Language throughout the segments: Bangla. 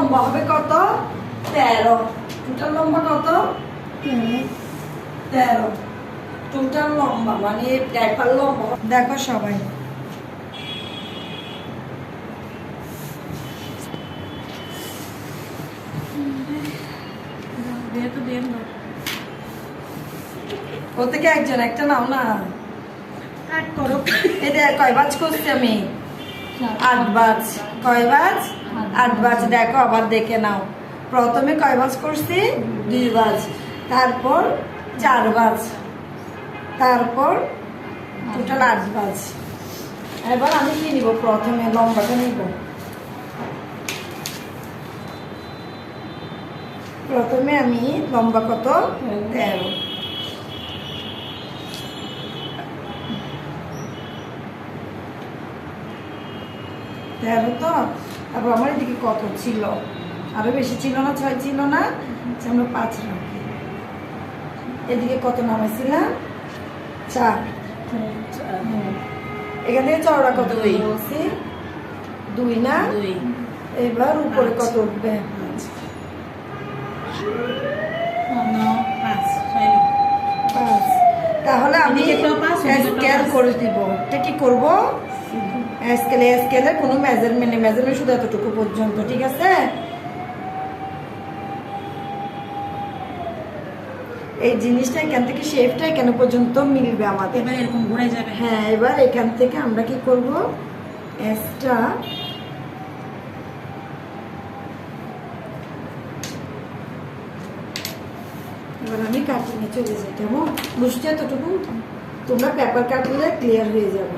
লম্বা হবে কত? তেরো। টোটাল লম্বা কত? তেরো। টোটাল লম্বা মানে ডাইপার লম্বা। দেখো সবাই। ও থেকে একজন একটা নাও না। কাট করো। এটা কয় বাজ করছি আমি? আট বাজ। কয় বাজ? আট বাজ, দেখো, আবার দেখে নাও। প্রথমে কয় বাজ করছি? দুই বাজ। তারপর চার বাজ। তারপর টোটাল আট বাজ। এবার আমি কি নিব? প্রথমে লম্বাটা নিব। প্রথমে আমি লম্বা কত? তেরো। তেরো তো? তারপর আমার এদিকে কত ছিল? আরও বেশি ছিল না ছয় ছিল না? আচ্ছা, আমরা পাঁচ রাখি। এদিকে কত নামাইছিলাম? চার। এখান থেকে চওড়া কত দুই। বলছি? দুই না? এবার উপরে কত উঠবে? তাহলে আমি পাঁচ। করে দিব। এটা কি করব? স্কেলে স্কেলে কোনো মেজারমেন্ট নেই মেজারমেন্ট শুধু এতটুকু পর্যন্ত ঠিক আছে? এই জিনিসটা এখান থেকে শেপটা এখান পর্যন্ত মিলবে আমাদের। এবার এরকম ঘুরে যাবে। হ্যাঁ এবার এখান থেকে আমরা কি করব? এসটা এবার আমি কাটিংয়ে চলে যাই কেমন? বুঝতে এতটুকু? তোমরা পেপার কাটলে ক্লিয়ার হয়ে যাবে।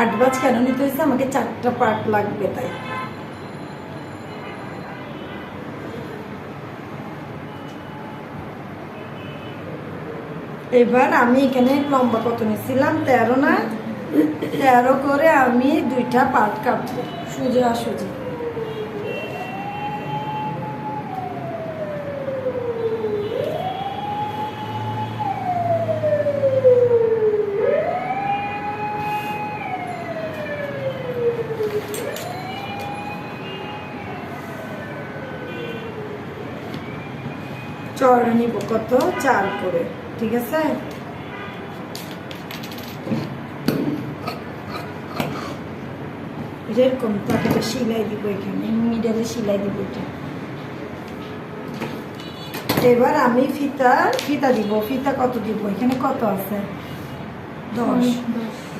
আট বাজ কেন? নিতে হয়েছে আমাকে চারটা পার্ট লাগবে তাই। এবার আমি এখানে লম্বা কত নিয়েছিলাম? তেরো না? তেরো করে আমি দুইটা পার্ট কাটবো। সোজা সোজা। চড়া নিব কত? চার করে ঠিক আছে? এরকম তারপরে সিলাই দিব এখানে মিডলে সিলাই দিব এটা। এবার আমি ফিতা ফিতা দিব। ফিতা কত দিব? এখানে কত আছে? দশ।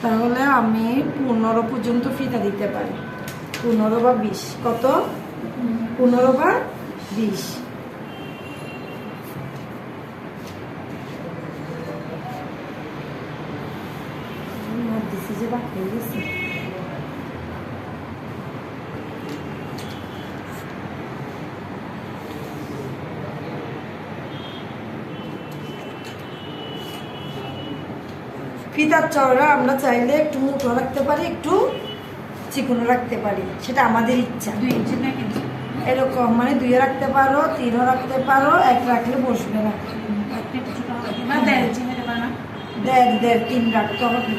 তাহলে আমি পনেরো পর্যন্ত ফিতা দিতে পারি। পনেরো বা বিশ কত? পনেরো বা বিশ। যে বাকি গেছে ফিতার চওড়া আমরা চাইলে একটু মুঠো রাখতে পারি একটু চিকনো রাখতে পারি। সেটা আমাদের ইচ্ছা। দুই ইঞ্চি না কিন্তু এরকম মানে দুইয়ে রাখতে পারো তিনও রাখতে পারো এক রাখলে বসবে না? দেড় দেড় তিন রাখতে হবে।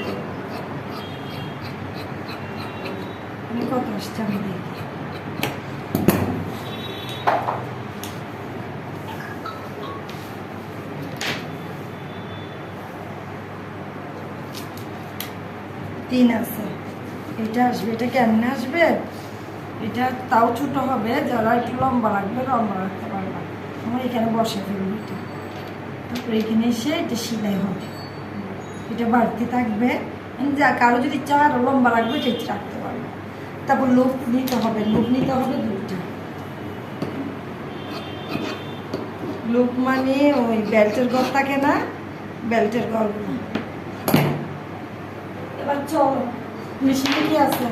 আমি কত আসছে তিন আছে। এটা আসবে, এটা কেমনে আসবে? এটা তাও ছোট হবে যারা একটু লম্বা রাখবে লম্বা রাখতে পারবে। আমার এখানে বসে ফেলবে এটা। তারপরে এখানে এসে এটা সিলাই হবে। এটা বাড়তে থাকবে। যা কারও যদি চা আরও লম্বা লাগবে, সেটা রাখতে পারবে। তারপর লোভ নিতে হবে, লোভ নিতে হবে দুটো লোক মানে ওই বেল্টের গড় থাকে না, বেল্টের গড় এবার চলো মেশিনে কি আছে?